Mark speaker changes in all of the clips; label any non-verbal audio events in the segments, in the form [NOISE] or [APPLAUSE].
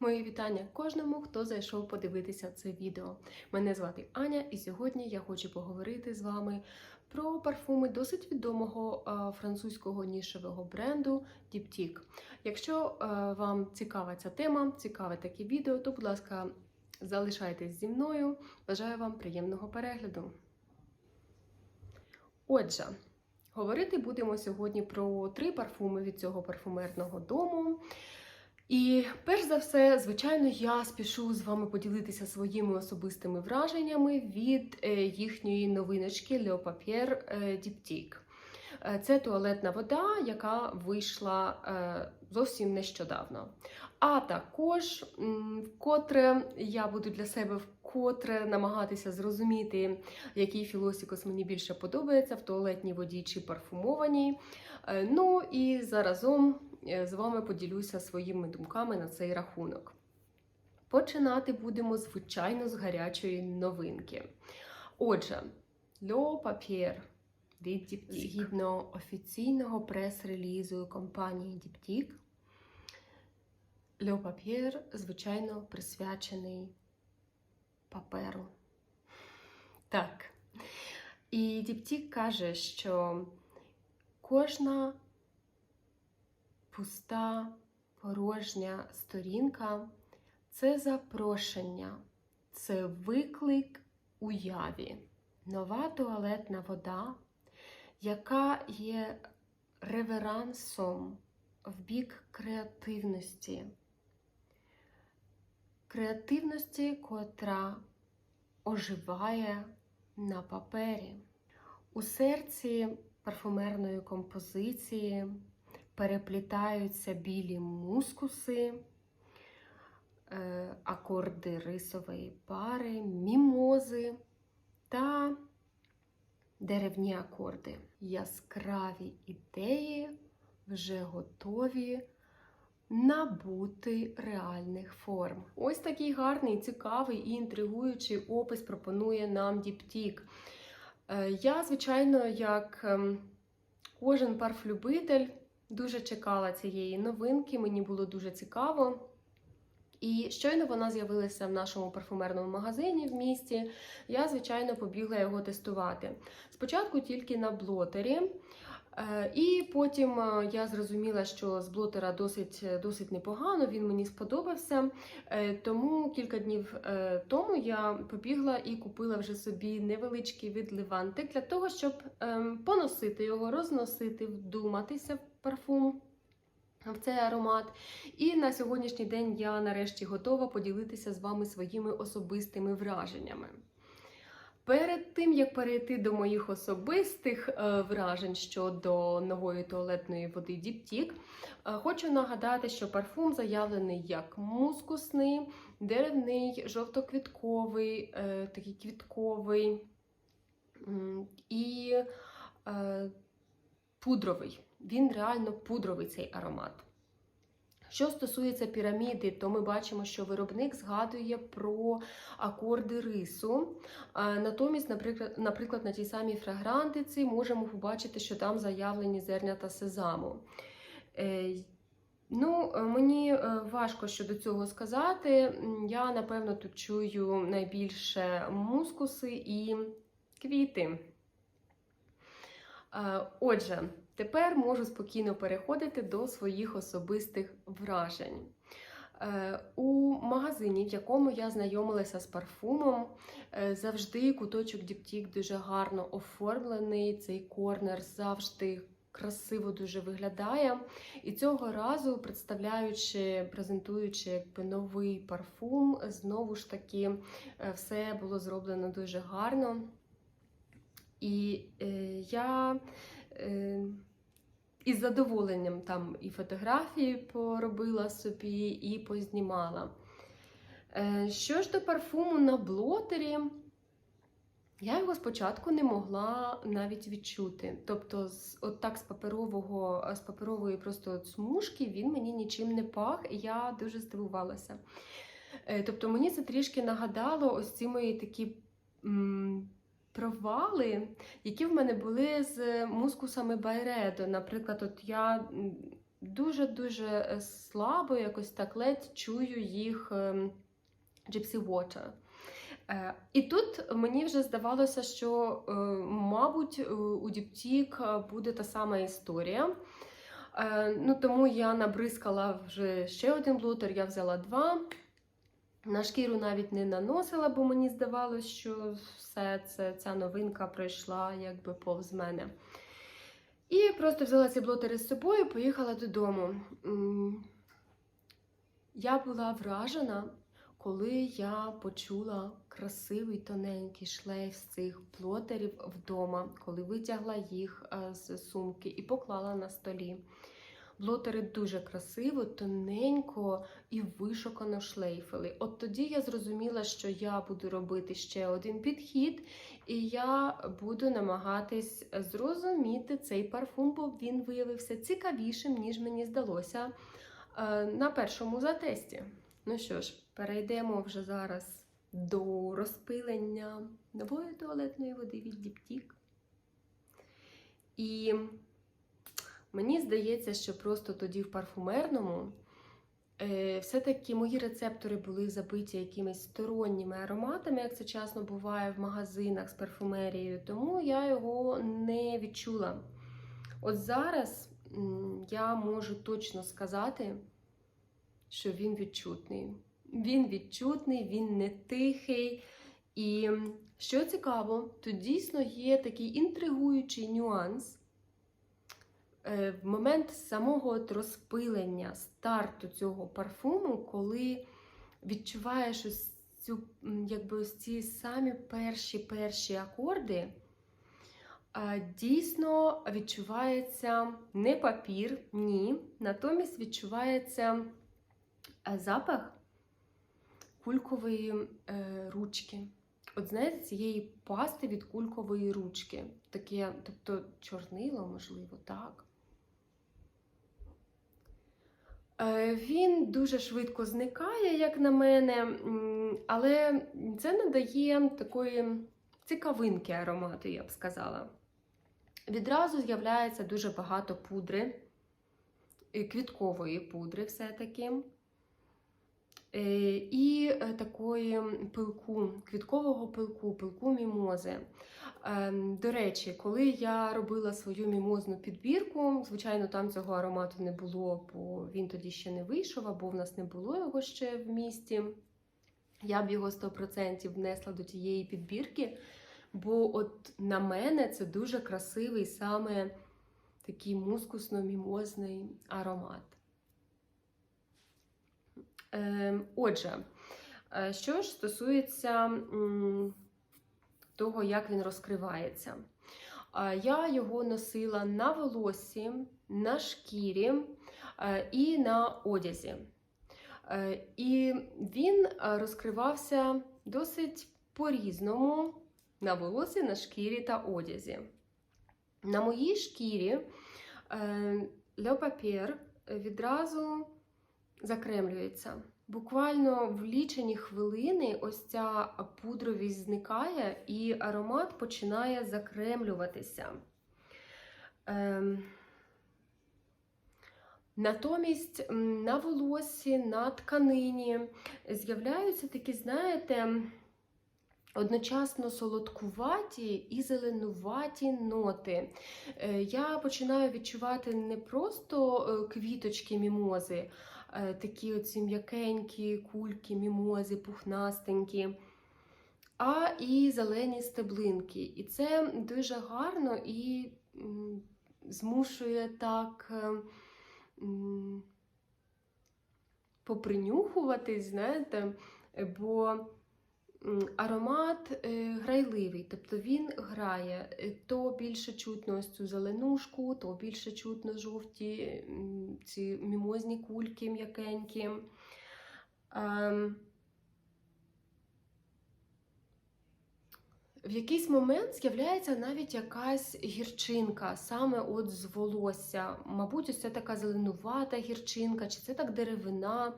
Speaker 1: Мої вітання кожному, хто зайшов подивитися це відео. Мене звати Аня, і сьогодні я хочу поговорити з вами про парфуми досить відомого а, французького нішевого бренду Diptyque. Якщо а, вам цікава ця тема, цікаве таке відео, то, будь ласка, залишайтесь зі мною. Бажаю вам приємного перегляду. Отже, говорити будемо сьогодні про три парфуми від цього парфумерного дому. І перш за все, звичайно, я спішу з вами поділитися своїми особистими враженнями від е, їхньої новиночки Le Papier е, Diptyque. Е, Це туалетна вода, яка вийшла зовсім нещодавно. А також, вкотре я буду для себе вкотре намагатися зрозуміти, який філосікос мені більше подобається в туалетній воді чи парфумованій. Ну і заразом з вами поділюся своїми думками на цей рахунок. Починати будемо, звичайно, з гарячої новинки. Отже, Le Papier від Diptyque. Згідно офіційного прес-релізу компанії Diptyque, Le Papier, звичайно, присвячений паперу. Так. І Diptyque каже, що кожна пуста, порожня сторінка це запрошення, це виклик уяві, нова туалетна вода, яка є реверансом в бік креативності. Креативності, котра оживає на папері. У серці парфумерної композиції переплітаються білі мускуси, е, акорди рисової пари, мімози та деревні акорди. Яскраві ідеї вже готові набути реальних форм. Ось такий гарний, цікавий і інтригуючий опис пропонує нам Діптік. Я, звичайно, як ем, кожен парфлюбитель, дуже чекала цієї новинки, мені було дуже цікаво. І щойно вона з'явилася в нашому парфумерному магазині в місті. Я, звичайно, побігла його тестувати. Спочатку тільки на блотері. Е, І потім е, я зрозуміла, що з блотера досить досить непогано, він мені сподобався. Е, Тому кілька днів е, тому я побігла і купила вже собі невеличкий відливантик для того, щоб ем, поносити його, розносити, вдуматися в парфум. В цей аромат. І на сьогоднішній день я нарешті готова поділитися з вами своїми особистими враженнями. Перед тим, як перейти до моїх особистих е, вражень щодо нової туалетної води Діптік, е, хочу нагадати, що парфум заявлений як мускусний, деревний, жовтоквітковий, е, такий квітковий і пудровий. Він реально пудровий цей аромат. Що стосується піраміди, то ми бачимо, що виробник згадує про акорди рису. Натомість, наприклад, наприклад, на тій самій фрагрантиці можемо побачити, що там заявлені зернята сезаму. Е, Ну, мені е, важко щодо цього сказати. Я, напевно, тут чую найбільше мускуси і квіти. Е, Отже, тепер можу спокійно переходити до своїх особистих вражень. Е, У магазині, в якому я знайомилася з парфумом, е, завжди куточок Діптік дуже гарно оформлений. Цей корнер завжди красиво дуже виглядає. І цього разу, представляючи, презентуючи якби новий парфум, знову ж таки е, все було зроблено дуже гарно. І е, я е, із задоволенням там і фотографії поробила собі, і познімала. Е, що ж до парфуму на блотері, я його спочатку не могла навіть відчути. Тобто, з, от так з паперового, з паперової просто смужки він мені нічим не пах, і я дуже здивувалася. Е, тобто, мені це трішки нагадало ось ці мої такі. Провали, які в мене були з мускусами Байредо. Наприклад, от я дуже-дуже е, слабо, якось так ледь чую їх ем, Gypsy Water. Е, І тут мені вже здавалося, що, е, мабуть, у Діптік буде та сама історія. Ну, тому я набризкала вже ще один блотер, я взяла два. На шкіру навіть не наносила, бо мені здавалося, що все це, ця новинка пройшла якби повз мене. І просто взяла ці блотери з собою і поїхала додому. Я була вражена, коли я почула красивий тоненький шлейф з цих блотерів вдома, коли витягла їх е, з сумки і поклала на столі. Блотери дуже красиво, тоненько і вишукано шлейфили. От тоді я зрозуміла, що я буду робити ще один підхід, і я буду намагатись зрозуміти цей парфум, бо він виявився цікавішим, ніж мені здалося е, на першому затесті. Ну що ж, перейдемо вже зараз до розпилення нової туалетної води від Діптік. І Мені здається, що просто тоді в парфумерному е, все-таки мої рецептори були забиті якимись сторонніми ароматами, як це часто буває в магазинах з парфумерією, тому я його не відчула. От зараз я можу точно сказати, що він відчутний. Він відчутний, він не тихий. І що цікаво, тут дійсно є такий інтригуючий нюанс. Е, в момент самого от розпилення старту цього парфуму, коли відчуваєш ось цю, якби ось ці самі перші перші акорди, дійсно відчувається не папір, ні. Натомість відчувається е, запах кулькової е, ручки. От знаєте, цієї пасти від кулькової ручки. Таке, тобто чорнило, можливо, так. Е, Він дуже швидко зникає, як на мене, але це надає такої цікавинки аромату, я б сказала. Відразу з'являється дуже багато пудри, квіткової пудри все-таки. Е, І е, такої пилку, квіткового пилку, пилку мімози. Ем, До речі, коли я робила свою мімозну підбірку, звичайно, там цього аромату не було, бо він тоді ще не вийшов, або в нас не було його ще в місті. Я б його 100% внесла до тієї підбірки, бо от на мене це дуже красивий саме такий мускусно-мімозний аромат. Ем, Отже, е, що ж стосується того, як він розкривається. Я його носила на волосі, на шкірі е, і на одязі. Е, І він е, розкривався досить по-різному на волосі, на шкірі та одязі. На моїй шкірі Le Papier відразу закремлюється. Буквально в лічені хвилини ось ця пудровість зникає і аромат починає закремлюватися. Ем... Натомість на волосі, на тканині з'являються такі, знаєте, одночасно солодкуваті і зеленуваті ноти. Е, Я починаю відчувати не просто е, квіточки мімози, такі оці м'якенькі кульки, мімози, пухнастенькі, а і зелені стеблинки. І це дуже гарно і змушує так е, попринюхуватись, знаєте, бо аромат е, грайливий, тобто він грає. Е, То більше чутно ось цю зеленушку, то більше чутно жовті ці мімозні кульки м'якенькі. В якийсь момент з'являється навіть якась гірчинка, саме от з волосся. Мабуть, ось це така зеленувата гірчинка, чи це так деревина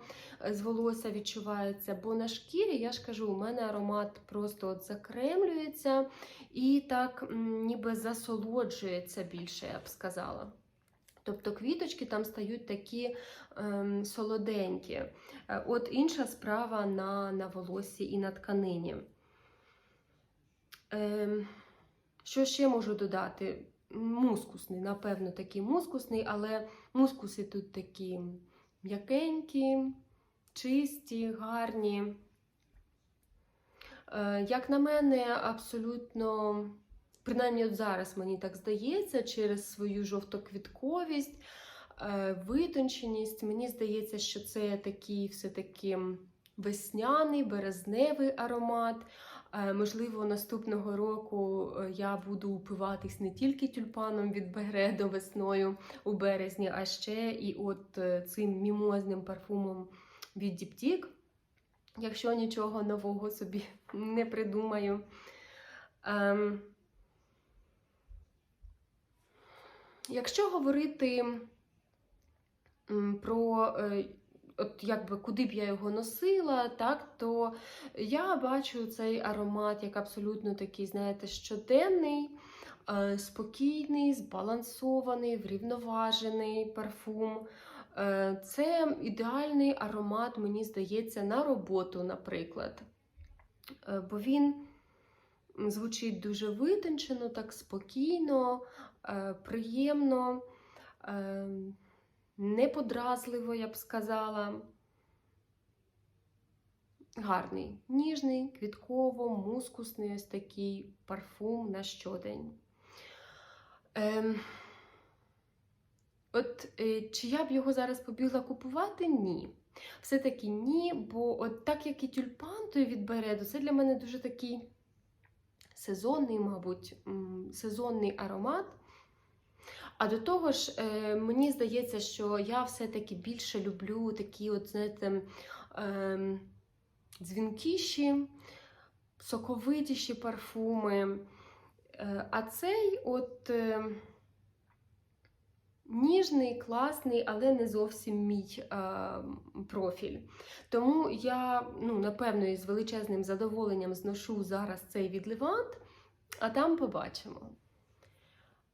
Speaker 1: е, з волосся відчувається. Бо на шкірі, я ж кажу, у мене аромат просто от закремлюється і так ніби засолоджується більше, я б сказала. Тобто квіточки там стають такі ем, солоденькі. Е, От інша справа на, на волоссі і на тканині. Ем, що ще можу додати? Мускусний, напевно, такий мускусний, але мускуси тут такі м'якенькі, чисті, гарні. Е, Як на мене, абсолютно, принаймні от зараз мені так здається, через свою жовтоквітковість, е, витонченість, мені здається, що це такий все-таки весняний, березневий аромат. Е, Можливо, наступного року е, я буду упиватись не тільки тюльпаном від Бегредо весною у березні, а ще і от е, цим мімозним парфумом від Діптік, якщо нічого нового собі [LAUGHS] не придумаю. Ем, Якщо говорити про от якби куди б я його носила, так, то я бачу цей аромат як абсолютно такий, знаєте, щоденний, е, спокійний, збалансований, врівноважений парфум. Е, Це ідеальний аромат, мені здається, на роботу, наприклад. Е, Бо він звучить дуже витончено, так спокійно, приємно, е, неподразливо, я б сказала. Гарний, ніжний, квітково-мускусний ось такий парфум на щодень. Ем, от е, чи я б його зараз побігла купувати? Ні. Все-таки ні, бо от так як і тюльпан той від Береду, це для мене дуже такий сезонний, мабуть, сезонний аромат. А до того ж, е, мені здається, що я все-таки більше люблю такі, от, знаєте, ем, дзвінкіші, соковитіші парфуми. Е, А цей от е, ніжний, класний, але не зовсім мій профіль. Тому я, ну, напевно, із величезним задоволенням зношу зараз цей від Левант, а там побачимо.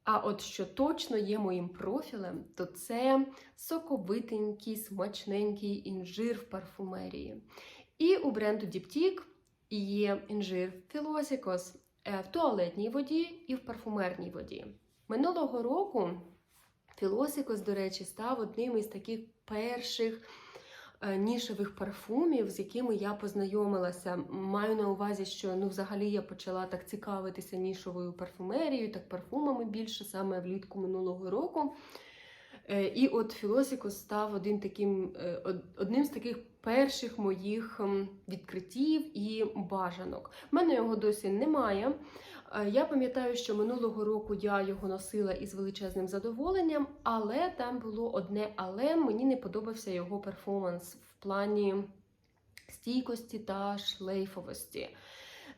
Speaker 1: А от що точно є моїм профілем, то це соковитенький, смачненький інжир в парфумерії. І у бренду Diptyque є інжир Philosicos е, в туалетній воді і в парфумерній воді. Минулого року Philosicos, до речі, став одним із таких перших нішевих парфумів, з якими я познайомилася. Маю на увазі, що ну, взагалі я почала так цікавитися нішовою парфумерією, так парфумами більше саме влітку минулого року. Е, І от Філосікос став один таким, е, одним з таких перших моїх відкриттів і бажанок. У мене його досі немає. Е, Я пам'ятаю, що минулого року я його носила із величезним задоволенням, але там було одне але мені не подобався його перформанс в плані стійкості та шлейфовості.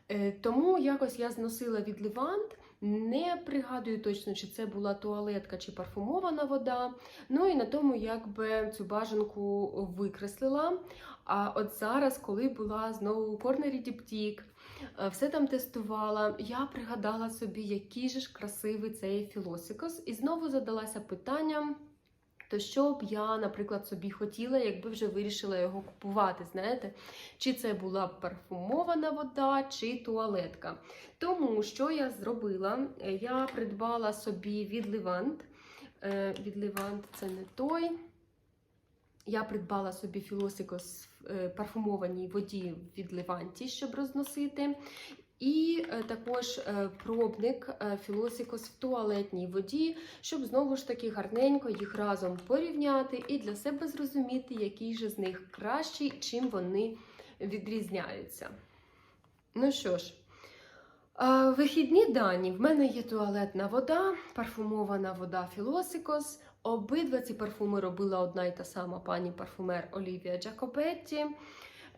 Speaker 1: Е, Тому якось я зносила від Левант. Не пригадую точно, чи це була туалетка чи парфумована вода. Ну і на тому якби цю бажанку викреслила. А от зараз, коли була знову у корнері Діптік, все там тестувала, я пригадала собі, який же ж красивий цей філосикос, і знову задалася питанням. То що б я, наприклад, собі хотіла, якби вже вирішила його купувати, знаєте? Чи це була б парфумована вода, чи туалетка. Тому що я зробила? Е, Я придбала собі від Левант. Е, Від Левант це не той. Я придбала собі філосикос в е, парфумованій воді від Леванті, щоб розносити. І е, також е, пробник е, філосикос в туалетній воді, щоб знову ж таки гарненько їх разом порівняти і для себе зрозуміти, який же з них кращий, чим вони відрізняються. Ну що ж, вихідні дані. В мене є туалетна вода, парфумована вода Філосикос. Обидва ці парфуми робила одна й та сама пані парфумер Олівія Джакобетті.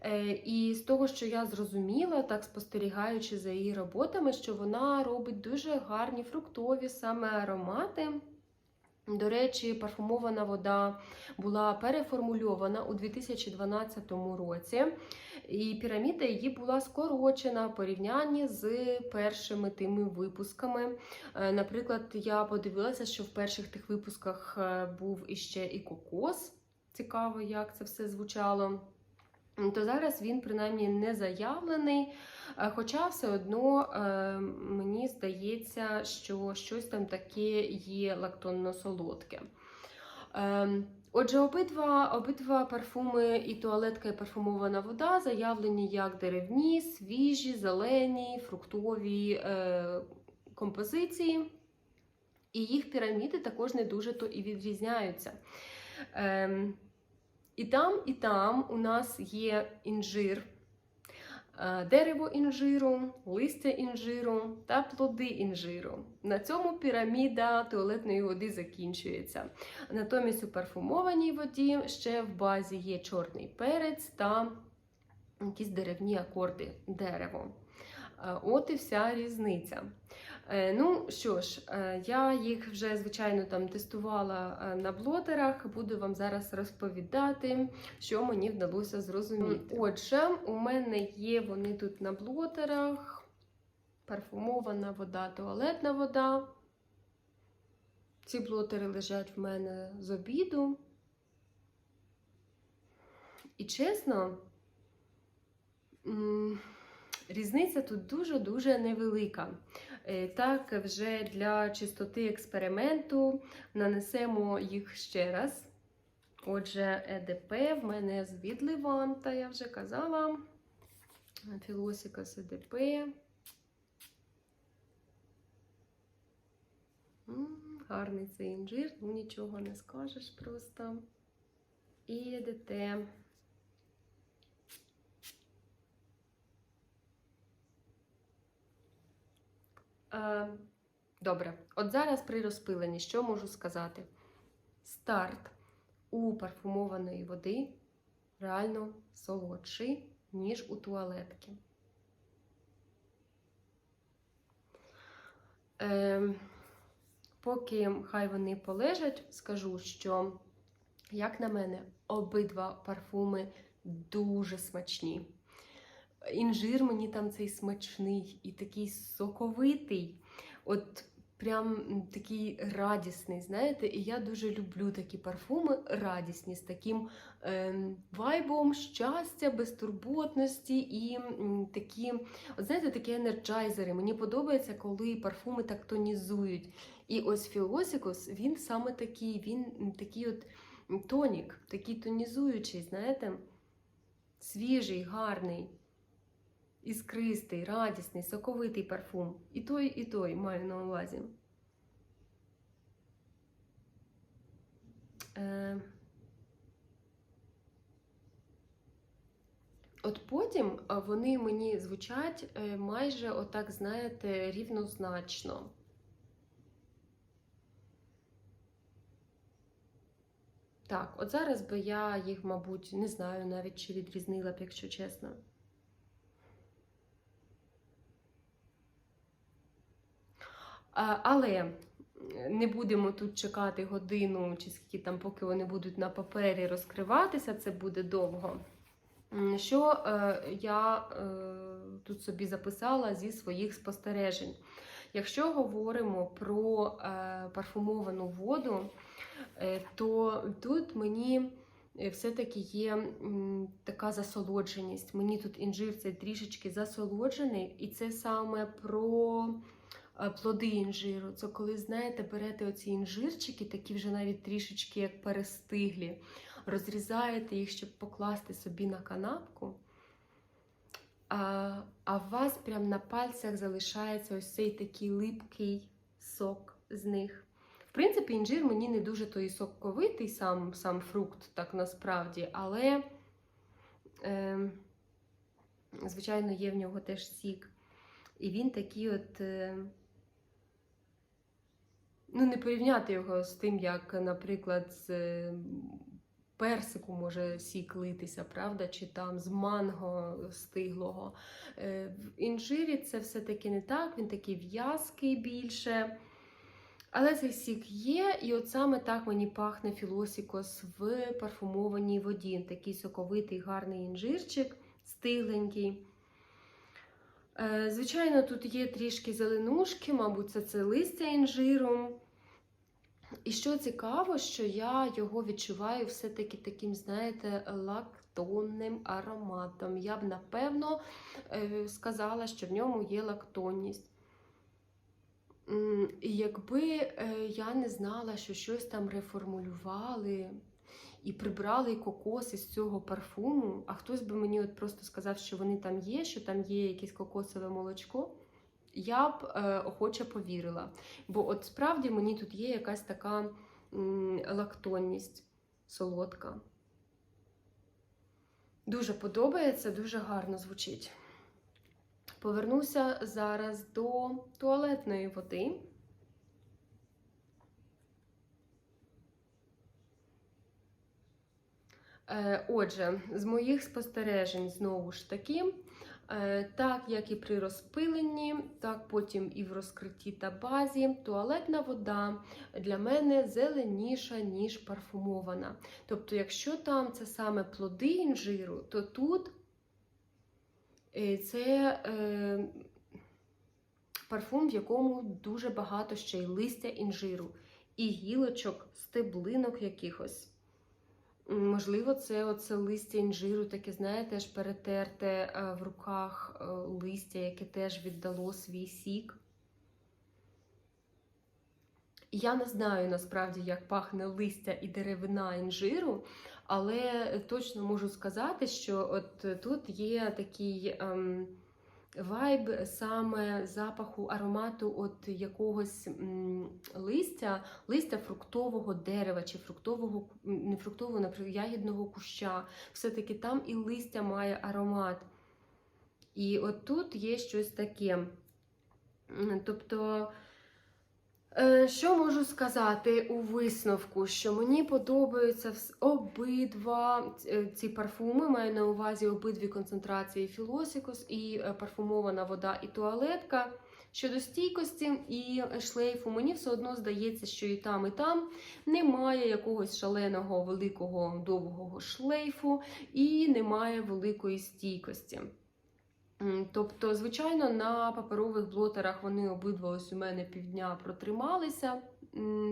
Speaker 1: Е, І з того, що я зрозуміла, так спостерігаючи за її роботами, що вона робить дуже гарні фруктові саме аромати. До речі, парфумована вода була переформульована у 2012 році. І піраміда її була скорочена в порівнянні з першими тими випусками. Е, Наприклад, я подивилася, що в перших тих випусках е, був іще і кокос. Цікаво, як це все звучало. То зараз він принаймні не заявлений. Е, Хоча все одно е, мені здається, що щось там таке є лактонно-солодке. Ем, Отже, обидва, обидва парфуми, і туалетка, і парфумована вода заявлені як деревні, свіжі, зелені, фруктові е, композиції. І їх піраміди також не дуже то і відрізняються. Ем, і там, і там у нас є інжир, е, дерево інжиру, листя інжиру та плоди інжиру. На цьому піраміда туалетної води закінчується. Натомість у парфумованій воді ще в базі є чорний перець та якісь деревні акорди дерево. Е, От і вся різниця. Е, Ну що ж, е, я їх вже, звичайно, там тестувала е, на блотерах. Буду вам зараз розповідати, що мені вдалося зрозуміти. Отже, у мене є вони тут на блотерах. Парфумована вода, туалетна вода. Ці блотери лежать в мене з обіду. І чесно, різниця тут дуже-дуже невелика. Е, Так, вже для чистоти експерименту нанесемо їх ще раз. Отже, ЕДП в мене з відливанта, я вже казала. Філосіка з ЕДП. Гарний цей інжир, ну нічого не скажеш просто. І ЕДТ. Добре, от зараз при розпиленні, що можу сказати? Старт у парфумованої води реально солодший, ніж у туалетки. Е, поки хай вони полежать, скажу, що, як на мене, обидва парфуми дуже смачні. Інжир мені там цей смачний і такий соковитий, от прям такий радісний, знаєте, і я дуже люблю такі парфуми радісні, з таким ем, вайбом щастя, безтурботності і м, такі, от знаєте, такі енерджайзери. Мені подобається, коли парфуми так тонізують. І ось Філосікос, він саме такий, він такий от тонік, такий тонізуючий, знаєте, свіжий, гарний іскристий, радісний, соковитий парфум. І той, і той маю на увазі. Е... От потім вони мені звучать е, майже отак, знаєте, рівнозначно. Так, от зараз би я їх, мабуть, не знаю навіть, чи відрізнила б, якщо чесно. А, Але не будемо тут чекати годину, чи скільки там, поки вони будуть на папері розкриватися, це буде довго. Що е, я е, тут собі записала зі своїх спостережень? Якщо говоримо про е, парфумовану воду, то тут мені все-таки є така засолодженість. Мені тут інжир цей трішечки засолоджений, і це саме про плоди інжиру. Це коли, знаєте, берете оці інжирчики, такі вже навіть трішечки як перестиглі, розрізаєте їх, щоб покласти собі на канапку. А, а у вас прям на пальцях залишається ось цей такий липкий сок з них. В принципі, інжир мені не дуже той соковитий сам, сам фрукт, так насправді, але, е, звичайно, є в нього теж сік. І він такий от. Е, ну, не порівняти його з тим, як, наприклад, з е, персику може сік литися, правда, чи там з манго стиглого. Е, В інжирі це все-таки не так, він такий в'язкий більше. Але цей сік є, і от саме так мені пахне філосікос в парфумованій воді. Такий соковитий, гарний інжирчик. стигленький. Е, Звичайно, тут є трішки зеленушки, мабуть, це, це листя інжиру. І що цікаво, що я його відчуваю все-таки таким, знаєте, лактонним ароматом. Я б напевно е, сказала, що в ньому є лактонність. І якби е, я не знала, що щось там реформулювали і прибрали кокос із цього парфуму, а хтось би мені от просто сказав, що вони там є, що там є якесь кокосове молочко, я б е, охоче повірила. Бо от справді мені тут є якась така лактонність солодка. Дуже подобається, дуже гарно звучить. Повернуся зараз до туалетної води. Е, Отже, з моїх спостережень знову ж таки, так як і при розпиленні, так потім і в розкритті та базі, туалетна вода для мене зеленіша, ніж парфумована. Тобто, якщо там це саме плоди інжиру, то тут е, це е, парфум, в якому дуже багато ще й листя інжиру, і гілочок, стеблинок якихось. Можливо, це оце листя інжиру, таке, знаєте, ж перетерте е, в руках е, листя, яке теж віддало свій сік. Я не знаю насправді, як пахне листя і деревина інжиру, але точно можу сказати, що от тут є такий ем, вайб саме запаху аромату от якогось листя, листя фруктового дерева чи фруктового, не фруктового, наприклад, ягідного куща. Все-таки там і листя має аромат. І от тут є щось таке. Тобто. Е, Що можу сказати у висновку? Що мені подобаються обидва е, ці парфуми, маю на увазі обидві концентрації Філосікус і е, парфумована вода і туалетка. Щодо стійкості і шлейфу, мені все одно здається, що і там, і там немає якогось шаленого великого довгого шлейфу і немає великої стійкості. Тобто, звичайно, на паперових блотерах вони обидва ось у мене півдня протрималися.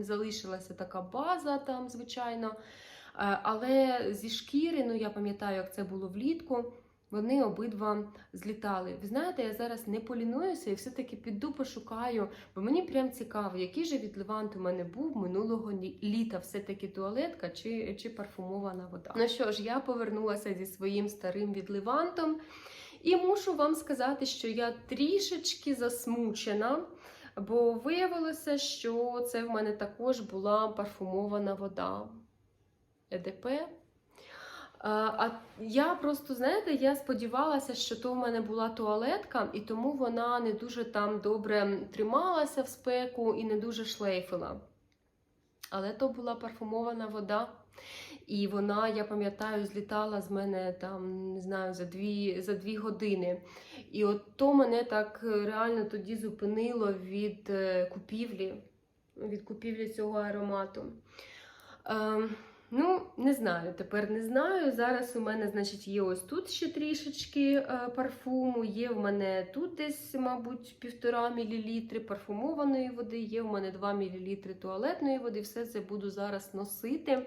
Speaker 1: Залишилася така база там, звичайно. Е, Але зі шкіри, ну я пам'ятаю, як це було влітку, вони обидва злітали. Ви знаєте, я зараз не полінуюся і все-таки піду пошукаю, бо мені прям цікаво, який же відливант у мене був минулого літа, все-таки туалетка чи, чи парфумована вода. Ну що ж, я повернулася зі своїм старим відливантом. І мушу вам сказати, що я трішечки засмучена, бо виявилося, що це в мене також була парфумована вода ЕДП. А я просто, знаєте, я сподівалася, що то в мене була туалетка, і тому вона не дуже там добре трималася в спеку і не дуже шлейфила. Але то була парфумована вода. І вона, я пам'ятаю, злітала з мене там, не знаю, за дві, за дві години. І от то мене так е, реально тоді зупинило від е, купівлі, від купівлі цього аромату. Ем, ну, не знаю, тепер не знаю. Зараз у мене, значить, є ось тут ще трішечки е, парфуму, є в мене тут десь, мабуть, півтора мілілітри парфумованої води, є в мене 2 мілілітри туалетної води. Все це буду зараз носити.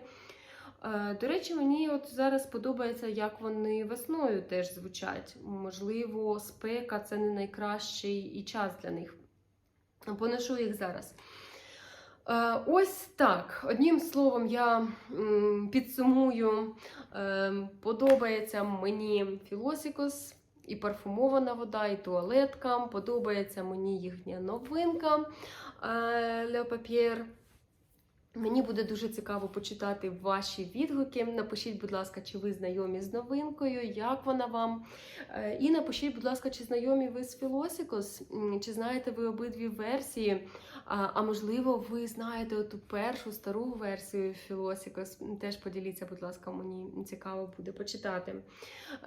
Speaker 1: Е, До речі, мені от зараз подобається, як вони весною теж звучать. Можливо, спека це не найкращий і час для них. Поношу їх зараз. Е, Ось так. Одним словом, я підсумую. Е, Подобається мені Філосікос, і парфумована вода, і туалетка. Подобається мені їхня новинка Le Papier. Мені буде дуже цікаво почитати ваші відгуки. Напишіть, будь ласка, чи ви знайомі з новинкою, як вона вам. Е, І напишіть, будь ласка, чи знайомі ви з Філосікос, чи знаєте ви обидві версії. А, а можливо, ви знаєте ту першу стару версію Філосікос. Теж поділіться, будь ласка, мені цікаво буде почитати.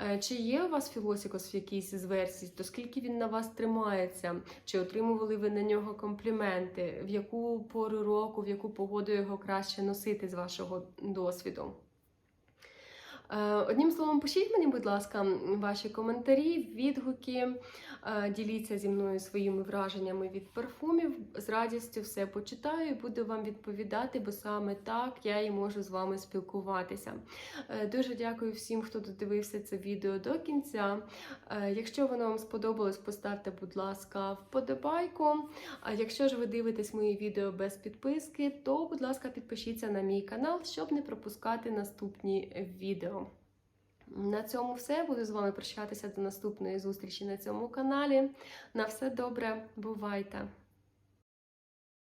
Speaker 1: Е, Чи є у вас Філосікос в якійсь з версій? То скільки він на вас тримається? Чи отримували ви на нього компліменти? В яку пору року, в яку погоду його краще носити з вашого досвіду? Е, Одним словом, пишіть мені, будь ласка, ваші коментарі, відгуки, е, діліться зі мною своїми враженнями від парфумів. З радістю все почитаю і буду вам відповідати, бо саме так я і можу з вами спілкуватися. Е, Дуже дякую всім, хто додивився це відео до кінця. Якщо воно вам сподобалось, поставте, будь ласка, вподобайку. А якщо ж ви дивитесь мої відео без підписки, то, будь ласка, підпишіться на мій канал, щоб не пропускати наступні відео. На цьому все. Буду з вами прощатися до наступної зустрічі на цьому каналі. На все добре, бувайте!